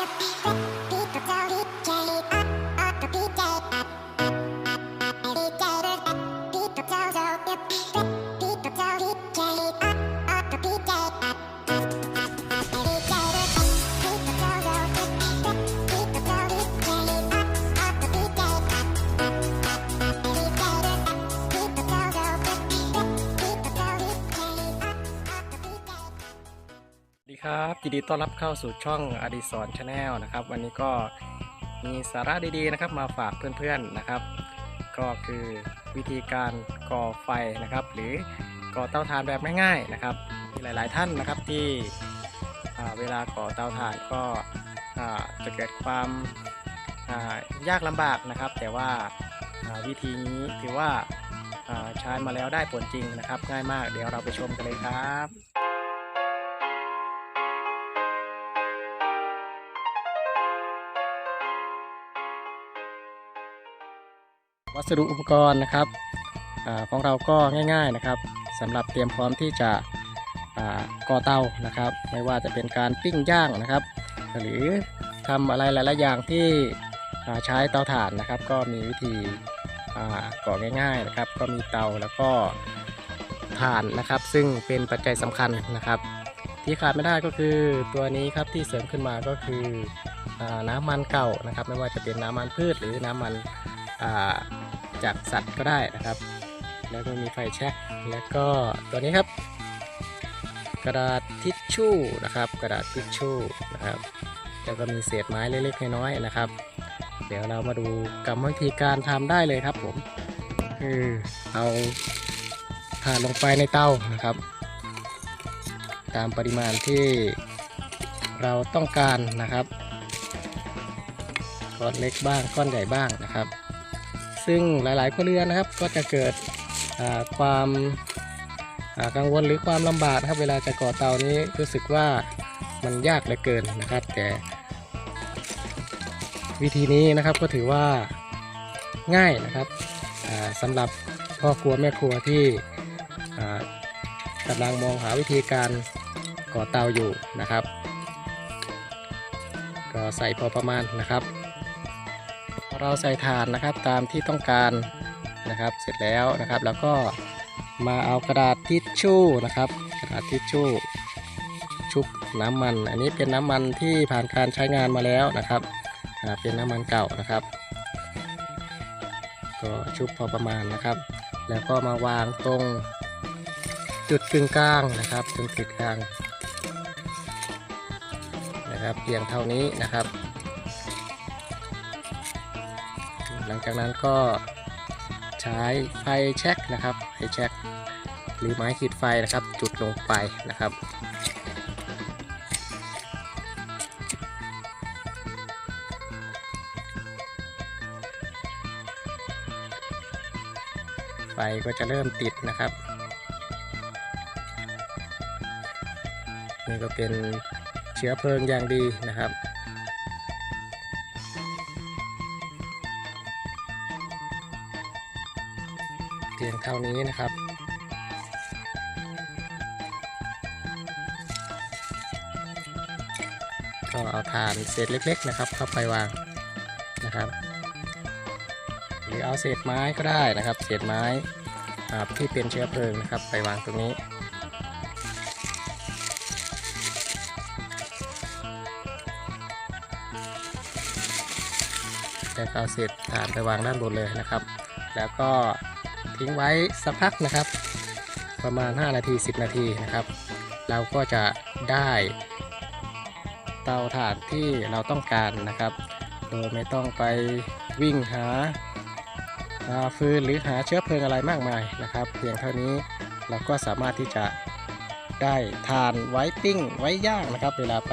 ハハハハ! ดีครับยินดีต้อนรับเข้าสู่ช่องอดิสรชาแนลนะครับ วันนี้ก็มีสาระดีๆนะครับมาฝากเพื่อนๆนะครับ ก็คือวิธีการก่อไฟนะครับ หรือก่อเตาถ่านแบบง่ายๆนะครับมีหลายๆท่านนะครับที่เวลาก่อเตาถ่านก็จะเกิดความยากลำบากนะครับ แต่ว่าวิธีนี้ถือว่าใช้มาแล้วได้ผลจริงนะครับ ง่ายมากเดี๋ยวเราไปชมกันเลยครับ วัสดุอุปกรณ์นะครับอของเราก็ง่าย ๆนะครับสำหรับเตรียมพร้อมที่จะก่อเตานะครับ ไม่ว่าจะเป็นการปิ้งย่างนะครับ หรือทำอะไรหลายๆอย่างที่ใช้เตาถ่านนะครับ ก็มีวิธีก่อง่าย ๆนะครับ ก็มีเตาแล้วก็ถ่านนะครับ ซึ่งเป็นปัจจัยสำคัญนะครับ ที่ขาดไม่ได้ก็คือตัวนี้ครับที่เสริมขึ้นมาก็คืออน้ำมันเก่านะครับ ไม่ว่าจะเป็นน้ำมันพืชหรือน้ำมันอ่า จากสัตว์ก็ได้นะครับ แล้วก็มีไฟแช็กแล้วก็ตัวนี้ครับ กระดาษทิชชู่นะครับ กระดาษทิชชู่นะครับแล้วก็มีเศษไม้เล็กๆน้อยๆนะครับ เดี๋ยวเรามาดูกรรมวิธีการทำได้เลยครับผมคือเอาถ่านลงไปในเตานะครับ ตามปริมาณที่เราต้องการนะครับก้อนเล็กบ้างก้อนใหญ่บ้างนะครับ ซึ่งหลายๆครัวเรือนนะครับ ก็จะเกิดความกังวลหรือความลำบากนะครับ เวลาจะก่อเตานี้รู้สึกว่ามันยากเหลือเกินนะครับ แต่ วิธีนี้นะครับก็ถือว่าง่ายนะครับอ่าสำหรับพ่อครัวแม่ครัวที่อ่ากำลังมองหาวิธีการก่อเตาอยู่นะครับ ก็ใส่พอประมาณนะครับ เราใส่ถ่านนะครับตามที่ต้องการนะครับเสร็จแล้วนะครับแล้วก็มาเอากระดาษทิชชู่นะครับ กระดาษทิชชู่ชุบน้ำมัน อันนี้เป็นน้ำมันที่ผ่านการใช้งานมาแล้วนะครับเป็นน้ำมันเก่านะครับ ก็ชุบพอประมาณนะครับ แล้วก็มาวางตรงจุดกึ่งกลางนะครับตรงจุดกลางนะครับเพียงเท่านี้นะครับ หลังจากนั้นก็ใช้ไฟแช็กนะครับไฟแช็กหรือไม้ขีดไฟนะครับ จุดลงไปนะครับไฟก็จะเริ่มติดนะครับ นี่ก็เป็นเชื้อเพลิงอย่างดีนะครับ พียงเท่านี้นะครับ ก็เอาถ่านเศษเล็ก ๆ นะครับ เข้าไปวางนะครับ หรือเอาเศษไม้ก็ได้นะครับ เศษไม้ที่เป็นเชื้อเพลิงนะครับ ไปวางตรงนี้แล้วก็เอาเศษถ่านไปวางด้านบนเลยนะครับ แล้วก็ ทิ้งไว้สักพักนะครับ ประมาณ 5 นาที 10 นาทีนะครับ เราก็จะได้เตาถ่านที่เราต้องการนะครับ โดยไม่ต้องไปวิ่งหาฟืนหรือหาเชื้อเพลิงอะไรมากมายนะครับ เพียงเท่านี้เราก็สามารถที่จะได้ทานไว้ปิ้งไว้ย่างนะครับ เวลาไป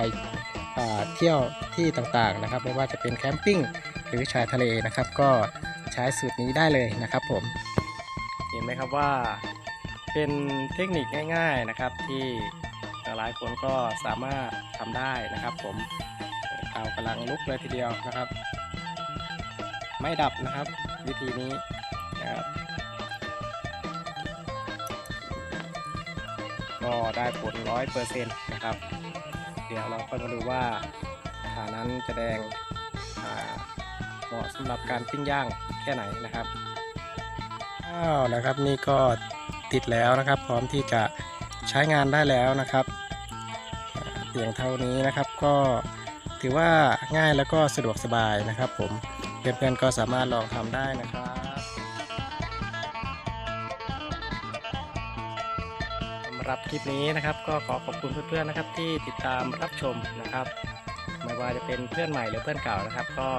เที่ยวที่ต่างๆนะครับ ไม่ว่าจะเป็นแคมปิ้งหรือชายทะเลนะครับ ก็ใช้สูตรนี้ได้เลยนะครับผม นไหมครับว่าเป็นเทคนิคง่าย ๆนะครับ ที่หลายคนก็สามารถทำได้นะครับ ผมเตากำลังลุกเลยทีเดียวนะครับ ไม่ดับนะครับ วิธีนี้นะครับก็ได้ผลร้อยเปอร์เซ็นต์นะครับ เดี๋ยวเราก็มาดูว่าทอ่านั้นจะแดงเหมาะสำหรับการปิ้งย่างแค่ไหนนะครับ อ้าวนะครับนี่ก็ติดแล้วนะครับ พร้อมที่จะใช้งานได้แล้วนะครับเพียงเท่านี้นะครับก็ถือว่าง่ายแล้วก็สะดวกสบายนะครับ ผมเพื่อนๆก็สามารถลองทำได้นะครับสำหรับคลิปนี้นะครับ ก็ขอขอบคุณเพื่อนๆนะครับที่ติดตามรับชมนะครับ ไม่ว่าจะเป็นเพื่อนใหม่หรือเพื่อนเก่านะครับ ก็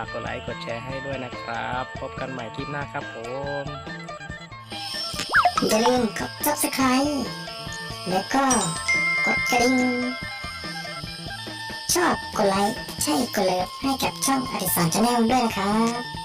ากกดไลค์กดแชร์ให้ด้วยนะครับ พบกันใหม่คลิปหน้าครับผมอย่าลืมกด subscribe แล้วก็กดกระดิ่งชอบกดไลค์ใช่กดเลิฟให้กับช่องอดิสรชาแนลด้วยนะครับ